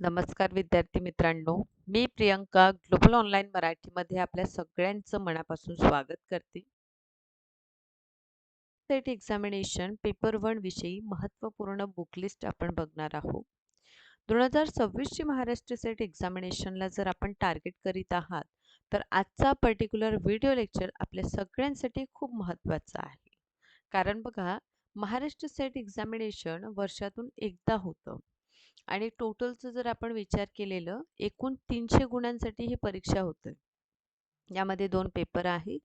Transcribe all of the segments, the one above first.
नमस्कार विद्यार्थी मित्रांनो. मी प्रियंका ग्लोबल ऑनलाईन मराठीमध्ये आपल्या सगळ्यांचं मनापासून स्वागत करते. सेट एक्झामिनेशन पेपर वन विषयी महत्त्वपूर्ण बुक लिस्ट आपण बघणार आहोत. दोन हजार सव्वीसची महाराष्ट्र सेट एक्झामिनेशनला जर आपण टार्गेट करीत आहात तर आजचा पर्टिक्युलर व्हिडिओ लेक्चर आपल्या सगळ्यांसाठी खूप महत्त्वाचा आहे. कारण बघा महाराष्ट्र सेट एक्झामिनेशन वर्षातून एकदा होतं. आणि टोटलचं जर आपण विचार केलेलं एकूण तीनशे गुणांसाठी ही परीक्षा होते. यामध्ये दोन पेपर आहे.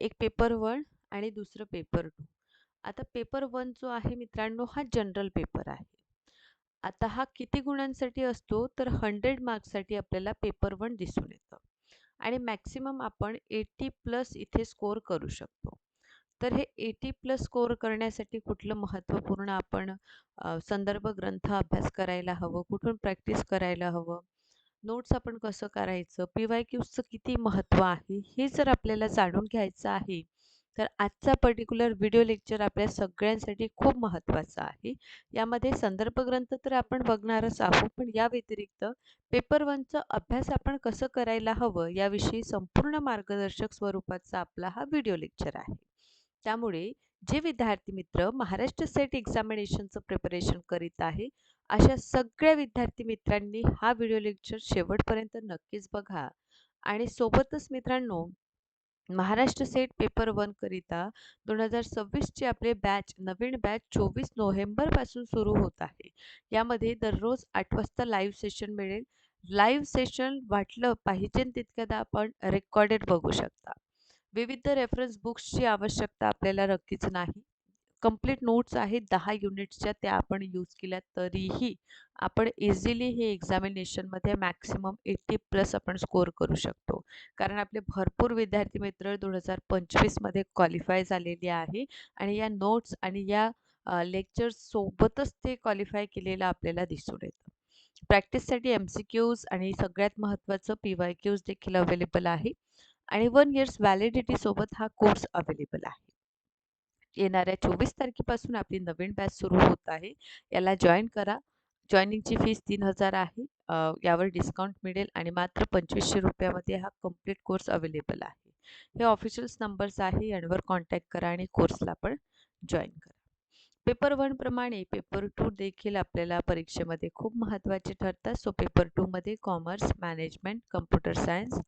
एक पेपर वन आणि दुसरं पेपर टू. आता पेपर वन जो आहे मित्रांनो हा जनरल पेपर आहे. आता हा किती गुणांसाठी असतो तर हंड्रेड मार्क्ससाठी आपल्याला पेपर वन दिसून येतं. आणि मॅक्सिमम आपण एटी प्लस इथे स्कोअर करू शकतो. तर हे एटी प्लस स्कोअर करण्यासाठी कुठलं महत्त्वपूर्ण आपण संदर्भ ग्रंथ अभ्यास करायला हवं? कुठून प्रॅक्टिस करायला हवं? नोट्स आपण कसं करायचं? पी वाय क्यूजचं किती महत्त्व आहे? हे जर आपल्याला जाणून घ्यायचं आहे तर आजचा पर्टिक्युलर व्हिडिओ लेक्चर आपल्या सगळ्यांसाठी खूप महत्त्वाचा आहे. यामध्ये संदर्भ ग्रंथ तर आपण बघणारच आहोत पण या व्यतिरिक्त पेपर वनचा अभ्यास आपण कसं करायला हवं? याविषयी संपूर्ण मार्गदर्शक स्वरूपाचा आपला हा व्हिडिओ लेक्चर आहे. त्यामुळे जे विद्यार्थी मित्र महाराष्ट्र सेट एक्झामिनेशनचं प्रिपरेशन करीत आहे अशा सगळ्या विद्यार्थी मित्रांनी हा व्हिडिओ लेक्चर शेवटपर्यंत नक्कीच बघा. आणि सोबतच मित्रांनो महाराष्ट्र सेट पेपर वन करिता दोन हजार सव्वीसचे आपले बॅच नवीन बॅच चोवीस नोव्हेंबरपासून सुरू होत आहे. यामध्ये दररोज आठ वाजता लाईव्ह सेशन मिळेल. लाईव्ह सेशन वाटलं पाहिजे तितक्यादा आपण रेकॉर्डेड बघू शकता. विविध रेफरन्स बुक्सची आवश्यकता आपल्याला नक्कीच नाही. कंप्लीट नोट्स आहेत दहा युनिट्सच्या त्या आपण यूज केल्या तरीही आपण इझिली हे एक्झामिनेशनमध्ये मॅक्सिमम एट्टी प्लस आपण स्कोर करू शकतो. कारण आपले भरपूर विद्यार्थी मित्र दोन हजार पंचवीसमध्ये क्वालिफाय झालेले आहे आणि या नोट्स आणि या लेक्चर्स सोबतच ते क्वालिफाय केलेलं आपल्याला दिसून येतं. प्रॅक्टिससाठी एम सी क्यूज आणि सगळ्यात महत्त्वाचं पी वाय क्यूज देखील अवेलेबल आहे. आणि वन इयर्स व्हॅलिडिटी सोबत हा कोर्स अवेलेबल आहे. येणाऱ्या चोवीस तारखेपासून आपली नवीन बॅच सुरू होत आहे. याला जॉईन करा. जॉईनिंगची फीस तीन हजार आहे. यावर डिस्काउंट मिळेल आणि मात्र पंचवीसशे रुपयामध्ये हा कंप्लीट कोर्स अवेलेबल आहे. हे ऑफिशियल्स नंबर्स आहे. यांवर कॉन्टॅक्ट करा आणि कोर्सला पण जॉईन करा. पेपर वन प्रमाणे पेपर टू देखील आपल्याला परीक्षेमध्ये खूप महत्त्वाचे ठरतात. सो पेपर टूमध्ये commerce management computer science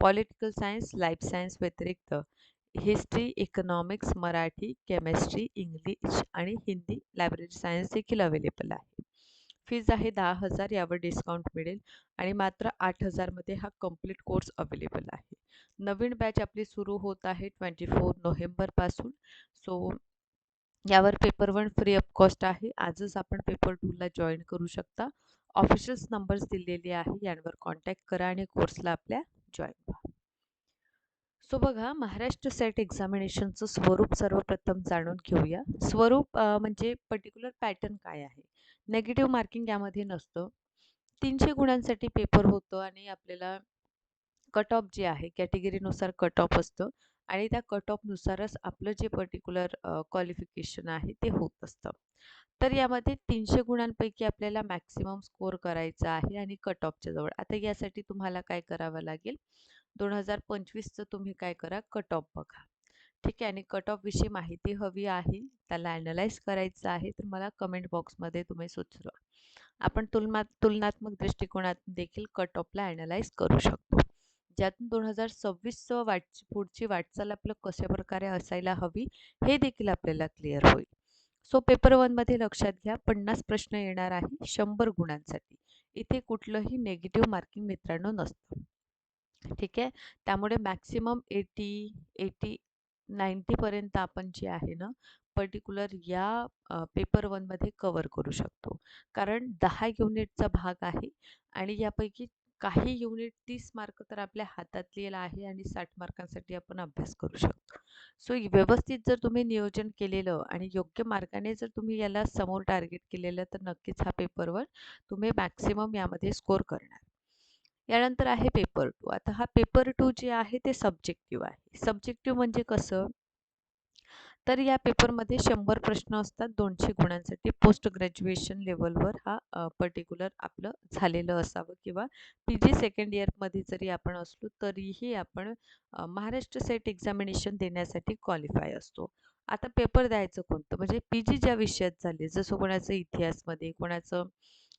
political science life science व्यतिरिक्त history economics Marathi chemistry English आणि हिंदी लायब्ररी सायन्स देखील अवेलेबल आहे. फीज आहे दहा हजार यावर डिस्काउंट मिळेल आणि मात्र आठ हजारमध्ये हा कंप्लीट कोर्स अवेलेबल आहे. नवीन बॅच आपली सुरू होत आहे ट्वेंटी फोर नोव्हेंबरपासून सो यावर paper one free of cost आहे. आजच आपण पेपर टूला जॉईन करू शकता. ऑफिशियल्स नंबर्स दिलेले आहे यांवर कॉन्टॅक्ट करा आणि कोर्सला आपल्या जॉईन व्हा. सो बघा महाराष्ट्र सेट एक्झामिनेशनचं स्वरूप सर्वप्रथम जाणून घेऊया. स्वरूप म्हणजे पर्टिक्युलर पॅटर्न काय आहे? नेगेटिव्ह मार्किंग यामध्ये नसतं. तीनशे गुणांसाठी पेपर होतो आणि आपल्याला कट ऑफ जे आहे कॅटेगरीनुसार कट ऑफ असतं. आणि त्या कट ऑफनुसारच आपलं जे पर्टिक्युलर क्वालिफिकेशन आहे ते होत असतं. तर यामध्ये तीनशे गुणांपैकी आपल्याला मॅक्सिमम स्कोर करायचा आहे आणि कट ऑफच्या जवळ. आता यासाठी तुम्हाला काय करावं लागेल? दोन हजार पंचवीसचं तुम्ही काय करा? कट ऑफ बघा. ठीक आहे? आणि कट ऑफविषयी माहिती हवी आहे. त्याला ॲनलाइज करायचं आहे. तर मला कमेंट बॉक्समध्ये तुम्ही सुचवा. आपण तुलना तुलनात्मक दृष्टिकोनात देखील कट ऑफला ॲनलाइज करू शकतो. ज्यातून दोन हजार सव्वीस वाट पुढची वाटचाल आपलं कशा प्रकारे असायला हवी हे देखील आपल्याला क्लिअर होईल. सो पेपर वनमध्ये लक्षात घ्या पन्नास प्रश्न येणार आहे शंभर गुणांसाठी. इथे कुठलंही नेगेटिव्ह मार्किंग मित्रांनो नसतं. ठीक आहे? त्यामुळे मॅक्सिमम एटी एटी नाईंटीपर्यंत आपण जे आहे ना पर्टिक्युलर या पेपर वनमध्ये कवर करू शकतो. कारण दहा युनिटचा भाग आहे आणि यापैकी काही युनिट तीस मार्क तर आपल्या हातात लिहिला आहे आणि साठ मार्कांसाठी आपण अभ्यास करू शकतो. सो व्यवस्थित जर तुम्ही नियोजन केलेलं आणि योग्य मार्गाने जर तुम्ही याला समोर टार्गेट केलेलं तर नक्कीच हा पेपरवर तुम्ही मॅक्सिमम यामध्ये स्कोर करणार. यानंतर आहे पेपर टू. आता हा पेपर टू जे आहे ते सब्जेक्टिव्ह आहे. सब्जेक्टिव्ह म्हणजे कसं? तर या पेपरमध्ये शंभर प्रश्न असतात. दोनशे गुणांसाठी पोस्ट ग्रॅज्युएशन लेवलवर हा पर्टिक्युलर आपलं झालेलं असावं किंवा पी जी सेकंड इयरमध्ये जरी आपण असलो तरीही आपण महाराष्ट्र सेट एक्झामिनेशन देण्यासाठी क्वालिफाय असतो. आता पेपर द्यायचं कोणतं? म्हणजे पी जी ज्या विषयात झाले जसं कोणाचं इतिहासमध्ये कोणाचं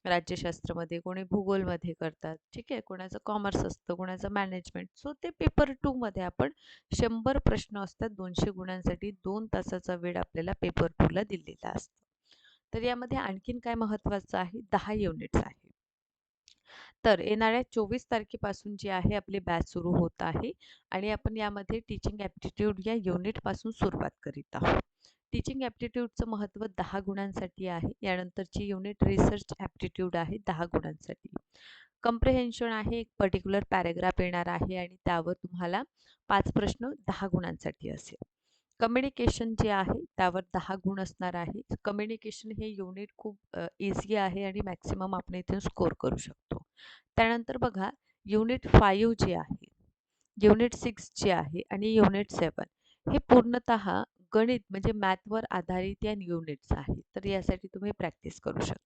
राज्यशास्त्रामध्ये कोणी भूगोलमध्ये करतात ठीक आहे? कोणाचं कॉमर्स असतं कोणाचं मॅनेजमेंट सो ते पेपर टूमध्ये आपण शंभर प्रश्न असतात दोनशे गुणांसाठी दोन तासाचा वेळ आपल्याला पेपर टूला दिलेला असतो. तर यामध्ये आणखीन काय महत्त्वाचं आहे? दहा युनिट्स आहे. तर येणाऱ्या चोवीस तारखेपासून जी आहे आपली बॅच सुरू होत आहे आणि आपण यामध्ये टीचिंग ॲप्टिट्यूड या युनिटपासून सुरुवात करीत आहोत. टीचिंग ॲप्टिट्यूडचं महत्त्व दहा गुणांसाठी आहे. यानंतरची युनिट रिसर्च ॲप्टिट्यूड आहे दहा गुणांसाठी. कम्प्रेहेन्शन आहे एक पर्टिक्युलर पॅरेग्राफ येणार आहे आणि त्यावर तुम्हाला पाच प्रश्न दहा गुणांसाठी असेल. कम्युनिकेशन जे आहे त्यावर दहा गुण असणार आहे. कम्युनिकेशन हे युनिट खूप इझी आहे आणि मॅक्सिमम आपण इथे स्कोर करू शकतो. त्यानंतर बघा युनिट फाईव्ह जे आहे युनिट सिक्स जे आहे आणि युनिट सेवन हे पूर्णतः गणित म्हणजे मॅथवर आधारित या युनिट्स आहेत. तर यासाठी तुम्ही प्रॅक्टिस करू शकता.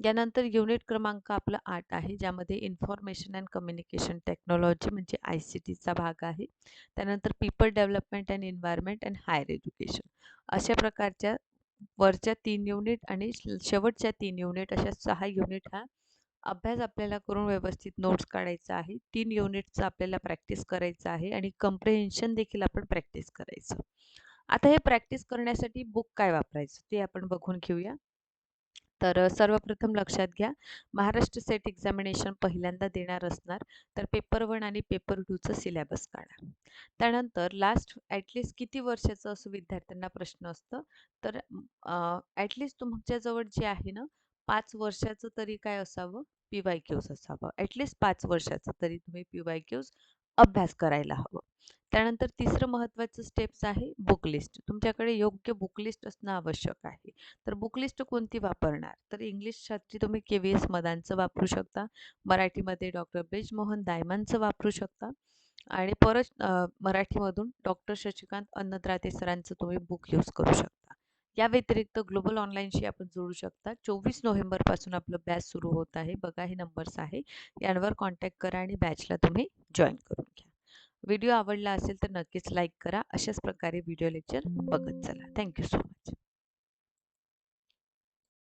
यानंतर युनिट क्रमांक आपला आठ आहे ज्यामध्ये इन्फॉर्मेशन अँड कम्युनिकेशन टेक्नॉलॉजी म्हणजे आय सी टीचा भाग आहे. त्यानंतर people development and environment and higher education. अशा प्रकारच्या वरच्या तीन युनिट आणि शेवटच्या तीन युनिट अशा सहा युनिट हा अभ्यास आपल्याला करून व्यवस्थित नोट्स काढायचा आहे. तीन युनिटचा आपल्याला प्रॅक्टिस करायचं आहे आणि कम्प्रेहेन्शन देखील आपण प्रॅक्टिस करायचं. आता हे प्रॅक्टिस करण्यासाठी बुक काय वापरायचं ते आपण बघून घेऊया. तर सर्वप्रथम लक्षात घ्या महाराष्ट्र सेट एक्झामिनेशन पहिल्यांदा देणार असणार तर पेपर वन आणि पेपर टूचं सिलेबस काढा. त्यानंतर लास्ट ॲटलिस्ट किती वर्षाचं असं विद्यार्थ्यांना प्रश्न असतं तर ॲटलिस्ट तुमच्याजवळ जे आहे ना पाच वर्षाचं तरी काय असावं? पी वाय क्यूज असावं. ॲटलिस्ट पाच वर्षाचं तरी तुम्ही पी वाय क्यूज अभ्यास करायला हवं. त्यानंतर तिसरं महत्त्वाचं स्टेप्स आहे बुक लिस्ट तुमच्याकडे योग्य बुक लिस्ट असणं आवश्यक आहे. तर बुक लिस्ट कोणती वापरणार? तर इंग्लिशसाठी तुम्ही के व्ही एस मदांचं वापरू शकता. मराठीमध्ये डॉक्टर ब्रिजमोहन दायमांचं वापरू शकता. आणि परत मराठीमधून डॉक्टर शशिकांत अन्नद्राते सरांचं तुम्ही बुक यूज करू शकता. या व्यतिरिक्त ग्लोबल ऑनलाईनशी आपण जोडू शकता. चोवीस नोव्हेंबरपासून आपलं बॅच सुरू होत आहे. बघा हे नंबर्स आहे. यांवर कॉन्टॅक्ट करा आणि बॅचला तुम्ही जॉईन करून घ्या. व्हिडिओ आवडला असेल तर नक्कीच लाईक करा. अशाच प्रकारे व्हिडिओ लेक्चर बघत चला. Thank you so much.